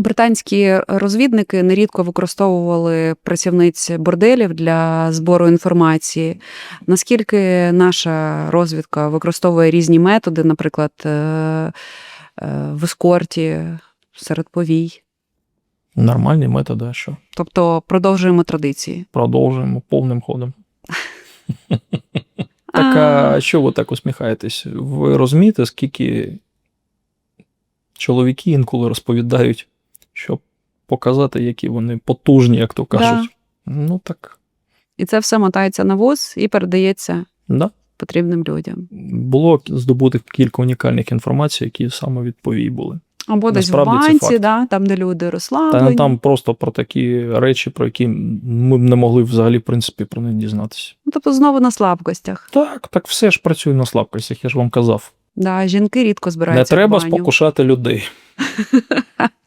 Британські розвідники нерідко використовували працівниць борделів для збору інформації. Наскільки наша розвідка використовує різні методи, наприклад, е, е, в ескорті, серед повій? Нормальні методи, а що? Тобто продовжуємо традиції. Продовжуємо повним ходом. Так, а що ви так усміхаєтесь? Ви розумієте, скільки чоловіки інколи розповідають, щоб показати, які вони потужні, як то кажуть. Ну так, І це все мотається на вуз і передається да. потрібним людям. Було здобути кілька унікальних інформацій, які саме відповій були. Або десь в банці, да, там, де люди Та розслаблені. не там просто про такі речі, про які ми б не могли взагалі, в принципі, про них дізнатися. Ну, тобто знову на слабкостях. Так, так все ж працює на слабкостях, я ж вам казав. Да, жінки рідко Не збираються. в треба баню. спокушати людей.